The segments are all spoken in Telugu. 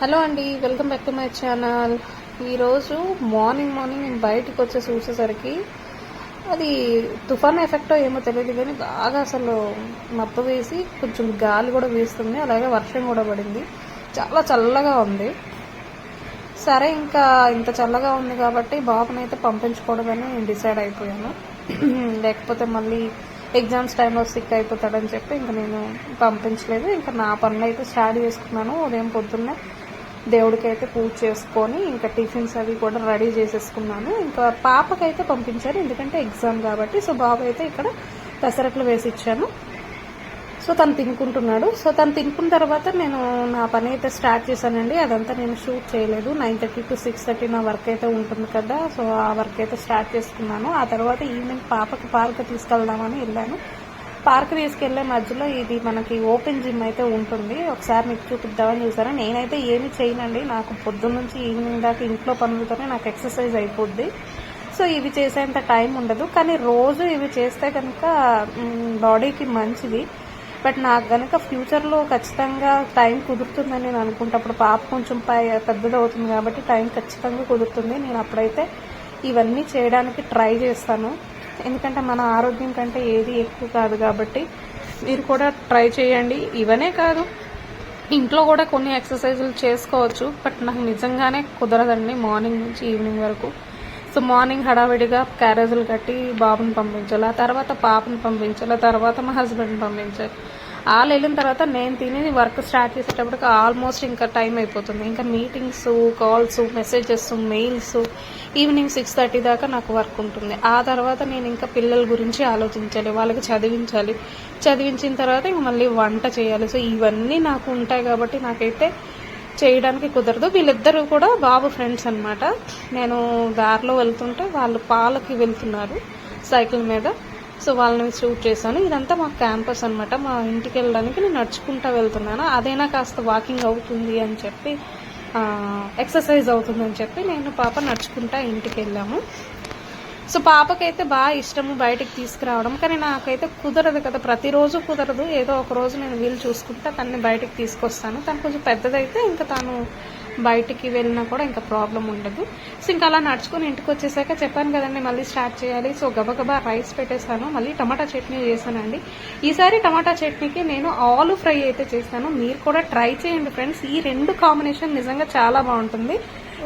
హలో అండి welcome back to my channel. ఈరోజు మార్నింగ్ మార్నింగ్ నేను బయటికి వచ్చి చూసేసరికి అది తుఫాన్ ఎఫెక్ట్ ఏమో తెలియదు కానీ బాగా అసలు మబ్బు వేసి కొంచెం గాలి కూడా వీస్తుంది అలాగే వర్షం కూడా పడింది. చాలా చల్లగా ఉంది. సరే ఇంకా ఇంత చల్లగా ఉంది కాబట్టి బాబునైతే పంపించుకోవడమని నేను డిసైడ్ అయిపోయాను. లేకపోతే మళ్ళీ ఎగ్జామ్స్ టైంలో సిక్ అయిపోతాడని చెప్పి ఇంకా నేను పంపించలేదు. ఇంకా నా పనులు అయితే స్టార్ట్ చేసుకున్నాను. ఉదయం పొద్దున్నే దేవుడికి అయితే పూజ చేసుకొని ఇంకా టిఫిన్స్ అవి కూడా రెడీ చేసేసుకున్నాను. ఇంకా పాపకైతే పంపించాను ఎందుకంటే ఎగ్జామ్ కాబట్టి. సో బాబు అయితే ఇక్కడ పెసరట్లు వేసి ఇచ్చాను సో తను తినుకుంటున్నాడు. సో తను తినుకున్న తర్వాత నేను నా పని అయితే స్టార్ట్ చేశానండి. అదంతా నేను షూట్ చేయలేదు. Nine thirty to six thirty నా వర్క్ అయితే ఉంటుంది కదా. సో ఆ వర్క్ అయితే స్టార్ట్ చేసుకున్నాను. ఆ తర్వాత ఈవినింగ్ పాపకి పార్క్ తీసుకెళ్దామని వెళ్ళాను. పార్క్ తీసుకెళ్ళే మధ్యలో ఇది మనకి ఓపెన్ జిమ్ అయితే ఉంటుంది. ఒకసారి మీకు చూపిద్దామని చూసారా నేనైతే ఏమి చేయనండి. నాకు పొద్దున్న నుంచి ఈవినింగ్ దాకా ఇంట్లో పనులతోనే నాకు ఎక్సర్సైజ్ అయిపోద్ది. సో ఇవి చేసేంత టైం ఉండదు. కానీ రోజు ఇవి చేస్తే కనుక బాడీకి మంచిది. బట్ నాకు కనుక ఫ్యూచర్లో ఖచ్చితంగా టైం కుదురుతుందని నేను అనుకుంటా అప్పుడు పాప కొంచెం పై పెద్దది అవుతుంది కాబట్టి టైం ఖచ్చితంగా కుదురుతుంది. నేను అప్పుడైతే ఇవన్నీ చేయడానికి ట్రై చేస్తాను. ఎందుకంటే మన ఆరోగ్యం కంటే ఏది ఎక్కువ కాదు కాబట్టి మీరు కూడా ట్రై చేయండి. ఇవనే కాదు ఇంట్లో కూడా కొన్ని ఎక్సర్సైజులు చేసుకోవచ్చు బట్ నాకు నిజంగానే కుదరదండి మార్నింగ్ నుంచి ఈవినింగ్ వరకు. సో మార్నింగ్ హడావిడిగా క్యారేజీలు కట్టి బాబుని పంపించాలి ఆ తర్వాత పాపని పంపించాలి ఆ తర్వాత మా హస్బెండ్ని పంపించాలి. వాళ్ళు వెళ్ళిన తర్వాత నేను తిని వర్క్ స్టార్ట్ చేసేటప్పటికి ఆల్మోస్ట్ ఇంకా టైం అయిపోతుంది. ఇంకా meetings calls messages mails evening six thirty దాకా నాకు వర్క్ ఉంటుంది. ఆ తర్వాత నేను ఇంకా పిల్లల గురించి ఆలోచించాలి వాళ్ళకి చదివించాలి. చదివించిన తర్వాత ఇంక మళ్ళీ వంట చేయాలి. సో ఇవన్నీ నాకు ఉంటాయి కాబట్టి నాకైతే చేయడానికి కుదరదు. వీళ్ళిద్దరూ కూడా బాబు ఫ్రెండ్స్ అనమాట నేను దారిలో వెళ్తుంటే వాళ్ళు పాలకి వెళ్తున్నారు సైకిల్ మీద. సో వాళ్ళని షూట్ చేశాను. ఇదంతా మా క్యాంపస్ అన్నమాట. మా ఇంటికి వెళ్ళడానికి నేను నడుచుకుంటా వెళ్తున్నాను. అదైనా కాస్త వాకింగ్ అవుతుంది అని చెప్పి ఎక్సర్సైజ్ అవుతుందని చెప్పి నేను పాప నడుచుకుంటా ఇంటికి వెళ్ళాము. సో పాపకైతే బాగా ఇష్టము బయటకు తీసుకురావడం. కానీ నాకైతే కుదరదు కదా. ప్రతిరోజు కుదరదు. ఏదో ఒక రోజు నేను వీలు చూసుకుంటా తనని బయటకు తీసుకొస్తాను. తను కొంచెం పెద్దదైతే ఇంకా తను బయటికి వెళ్ళినా కూడా ఇంకా ప్రాబ్లం ఉండదు. సో ఇంకా అలా నడుచుకొని ఇంటికి వచ్చేసాక చెప్పాను కదండి మళ్ళీ స్టార్ట్ చేయాలి. సో గబగబా రైస్ పెట్టేశాను. మళ్ళీ టమాటా చట్నీ చేశానండి. ఈసారి టమాటా చట్నీకి నేను ఆలు ఫ్రై అయితే చేశాను. మీరు కూడా ట్రై చేయండి ఫ్రెండ్స్. ఈ రెండు కాంబినేషన్ నిజంగా చాలా బాగుంటుంది.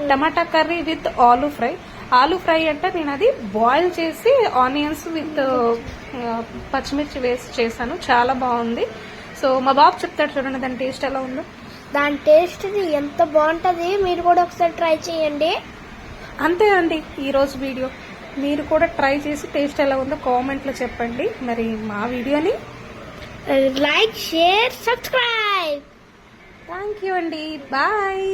Tomato curry with aloo fry. Aloo fry అంటే నేను అది బాయిల్ చేసి ఆనియన్స్ విత్ పచ్చిమిర్చి వేసి చేశాను. చాలా బాగుంది. సో మా బాబు చెప్తాడు చూడండి దాని టేస్ట్ ఎలా ఉందో. దాని టేస్ట్ ఎంత బాగుంటది మీరు కూడా ఒకసారి ట్రై చేయండి. అంతే అండి ఈరోజు వీడియో. మీరు కూడా ట్రై చేసి టేస్ట్ ఎలా ఉందో కామెంట్లో చెప్పండి. మరి మా వీడియోని like share subscribe. Thank you అండి. బాయ్